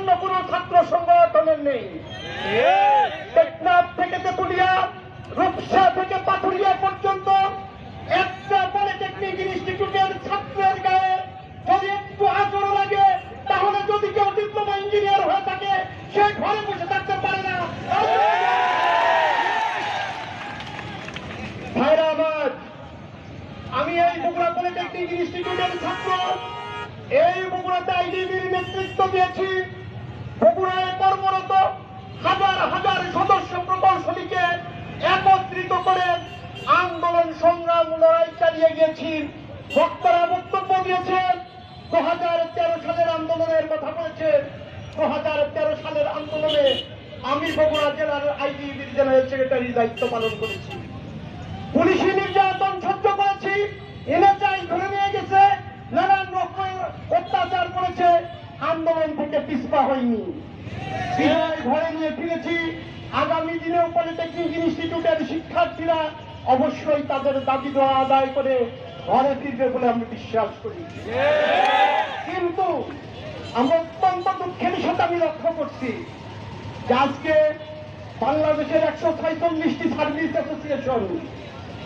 অন্য কোনো ছাত্র সংগঠনের নেই। টেকনাফ থেকে তেতুলিয়া, রূপসা থেকে পাথুরিয়া পর্যন্ত একটা পলিটেকনিক ইনস্টিটিউটের ছাত্রের গায়ে যদি একটু আচরণ লাগে, তাহলে যদি কেউ ডিপ্লোমা ইঞ্জিনিয়ার হয়ে থাকে, সে ঘরে বসে থাকতে পারে না। ভাইরা আমি এই বগুড়া পলিটেকনিক ইনস্টিটিউটের ছাত্র। এই বগুড়াতে আইডিবির নেতৃত্ব দিয়েছি। বগুড়ায় কর্মরত হাজার হাজার সদস্য প্রকৌশলীকে একত্রিত করে আন্দোলন সংগ্রাম লড়াই চালিয়ে গেছি বক্তারা বক্তব্য দিয়েছেন, দু হাজার তেরো সালের আন্দোলনের কথা বলেছেন দু হাজার তেরো সালের আন্দোলনে আমি বগুড়া জেলার আইডিবির জেনারেল সেক্রেটারির দায়িত্ব পালন করেছি। পুলিশি নির্যাতন সহ্য করেছি, এনএচআই ধরে নিয়ে গেছে নানান রকমের অত্যাচার করেছে পিছপা হয়নি। বিজয় নিয়ে ফিরেছি। আগামী দিনেও পলিটেকনিক ইনস্টিটিউটের শিক্ষার্থীরা অবশ্যই তাদের দাবি দেওয়া আদায় করে ঘরে ফিরবে বলে আমি বিশ্বাস করি। কিন্তু আমরা অত্যন্ত দুঃখের সাথে আমি লক্ষ্য করছি যে আজকে বাংলাদেশের একশো ছয়চল্লিশটি সার্ভিস অ্যাসোসিয়েশন।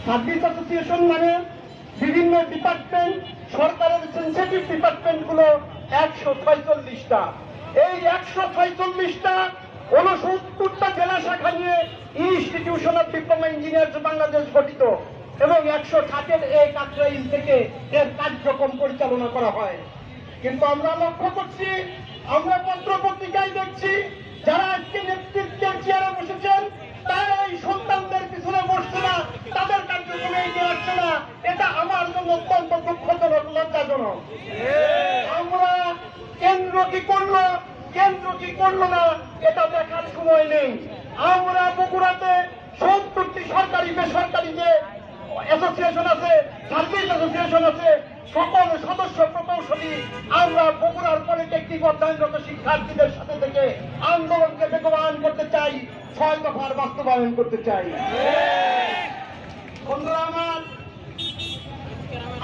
সার্ভিস অ্যাসোসিয়েশন মানে বিভিন্ন ডিপার্টমেন্ট, সরকারের সেন্সিটিভ ডিপার্টমেন্টগুলো একশো ছয়চল্লিশটা এই একশো ছয়চল্লিশটা উনসত্তরটা জেলা শাখা নিয়ে institution of diploma engineers Bangladesh গঠিত এবং একশো ষাটের এই কাকরাইল থেকে এর কার্যক্রম পরিচালনা করা হয়। কিন্তু আমরা লক্ষ্য করছি, আমরা পত্র পত্রিকায় দেখছি, যারা আজকে নেতৃত্বের চেয়ারে বসেছেন, তারা এই সন্তানদের পিছনে বসছে না, তাদের কার্যক্রমে এগিয়ে আসছে না। এটা আমার জন্য অত্যন্ত দুঃখজনক, লজ্জাজনক। কি করল? কেন্দ্র কি করল না? এটা দেখার সময় নেই। আমরা বগুড়াতে সত্তরটি সরকারি বেসরকারি যে অ্যাসোসিয়েশন আছে সার্ভিস অ্যাসোসিয়েশন আছে, সকল সদস্য প্রকৌশলী আমরা বগুড়ার পলিটেকনিক অধ্যয়নরত শিক্ষার্থীদের সাথে থেকে আন্দোলনকে বেগবান করতে চাই, ছয় দফার বাস্তবায়ন করতে চাই।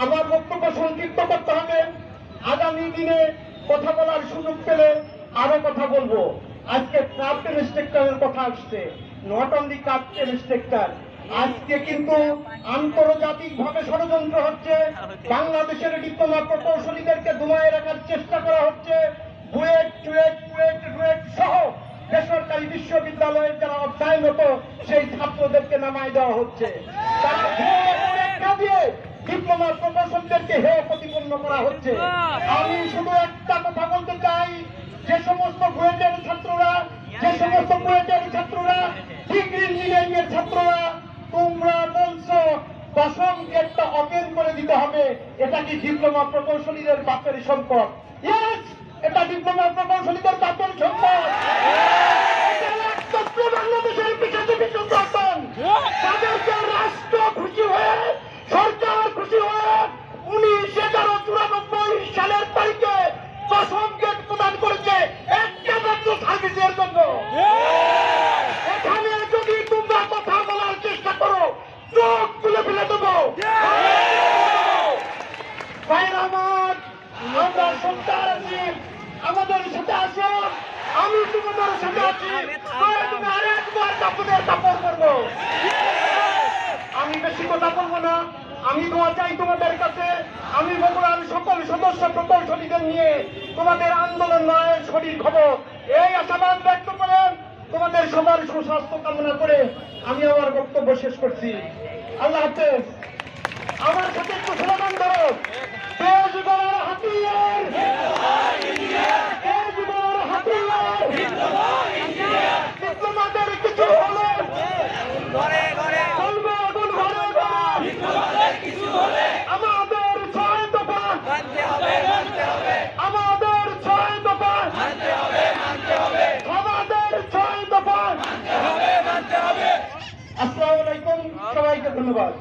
আমার বক্তব্য সংক্ষিপ্ত করতে হবে। আগামী দিনে কথা বলার সুযোগ পেলে আরও কথা বলব। আজকে ক্রাফট ইন্সট্রাক্টরের কথা আসছে। নট অনলি ক্রাফট ইন্সট্রাক্টর আজকে কিন্তু আন্তর্জাতিক ভাবে ষড়যন্ত্র হচ্ছে। বাংলাদেশের ডিপ্লোমা প্রকৌশলীদেরকে দুমায় রাখার চেষ্টা করা হচ্ছে। সহ বেসরকারি বিশ্ববিদ্যালয়ের যারা অধ্যয়নরত, সেই ছাত্রদেরকে নামায় দেওয়া হচ্ছে। ডিপ্লোমার প্রকৌশলীদেরকে হেয় প্রতিপন্ন করা হচ্ছে। আমি শুধু একটা কথা বলতে চাই, যে সমস্ত বুয়েটের ছাত্ররা, যে সমস্ত বুয়েটের ছাত্ররা ডিগ্রি ইঞ্জিনিয়ারিং এর ছাত্ররা, তোমরা বলছো দশম গেটটা ওপেন করে দিতে হবে। এটা কি ডিপ্লোমা প্রকৌশলীদের বাপের সম্পদ? এটা ডিপ্লোমা প্রকৌশলীদের বাপের সম্পদ। আমরা সন্তান আছি, আমাদের সাথে আসো আমি তোমাদের সাথে আছি। আরেকবার কাপড়ের কাপড় করব। আমি বেশি কথা বলব না। আমি দোয়া চাই তোমাদের কাছে। আমি বগুড়ার সকল সদস্য প্রকৌশলীদের নিয়ে তোমাদের আন্দোলন নয় শরীর খবর এই আশাবাদ ব্যক্ত করেন তোমাদের সবার সুস্বাস্থ্য কামনা করে আমি আমার বক্তব্য শেষ করছি। আল্লাহ হাফেজ। আমার সাথে একটু স্লোগান ধরো হাতিয়ার। দেশ গড়ার হাতিয়ার। কিছু হলে চলবে আগুন ঘরে ঘরে আমাদের ছয় দফা। আমাদের ছয় দফা। আমাদের ছয় দফা। আসসালামু সবাইকে ধন্যবাদ।